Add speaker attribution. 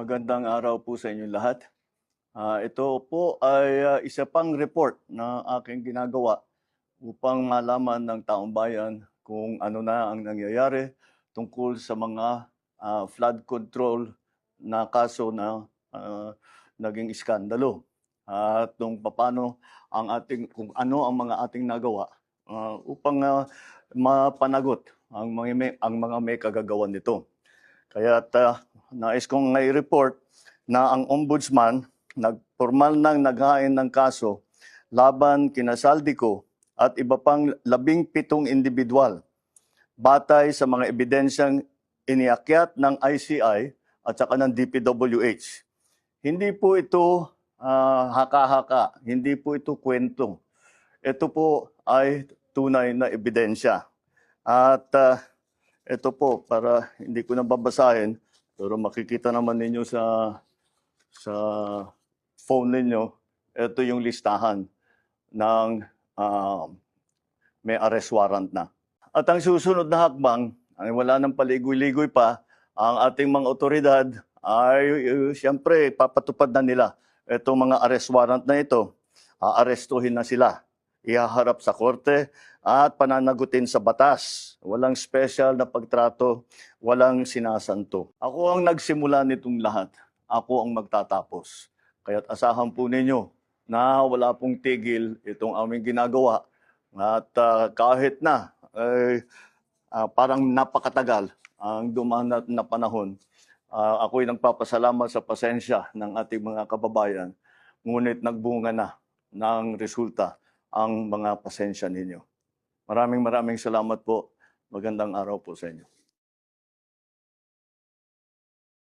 Speaker 1: Magandang araw po sa inyo lahat. Ah, ito po ay ah, isa pang report na aking ginagawa upang malaman ng taong bayan kung ano na ang nangyayari tungkol sa mga ah, flood control na kaso na ah, naging iskandalo. At kung paano ang ating kung ano ang mga ating nagawa ah, upang ah, mapanagot ang mga ang mga may kagagawan nito. Kaya uh, nais kong i-report na ang ombudsman nagpormal nang naghain ng kaso laban kina Saldico at iba pang labing pitong individual batay sa mga ebidensyang iniakyat ng ICI at saka ng DPWH. Hindi po ito ah, haka-haka, hindi po ito kwento. Ito po ay tunay na ebidensya. At ah, ito po, para hindi ko na babasahin, pero makikita naman ninyo sa sa phone ninyo, ito yung listahan ng ah, may arrest warrant na. At ang susunod na hakbang, ay wala nang paligoy-ligoy pa, ang ating mga otoridad ay uh, siyempre papatupad na nila itong mga arrest warrant na ito. Aarestuhin na sila. Ihaharap sa korte at pananagutin sa batas. Walang special na pagtrato, walang sinasanto. Ako ang nagsimula nitong lahat. Ako ang magtatapos. Kaya't asahan po ninyo na wala pong tigil itong aming ginagawa. At ah, kahit na eh, ah, parang napakatagal ang dumaan na, na panahon, ah, ako'y nagpapasalamat sa pasensya ng ating mga kababayan. Ngunit nagbunga na ng resulta ang mga pasensya ninyo. Maraming maraming salamat po. Magandang araw po sa inyo.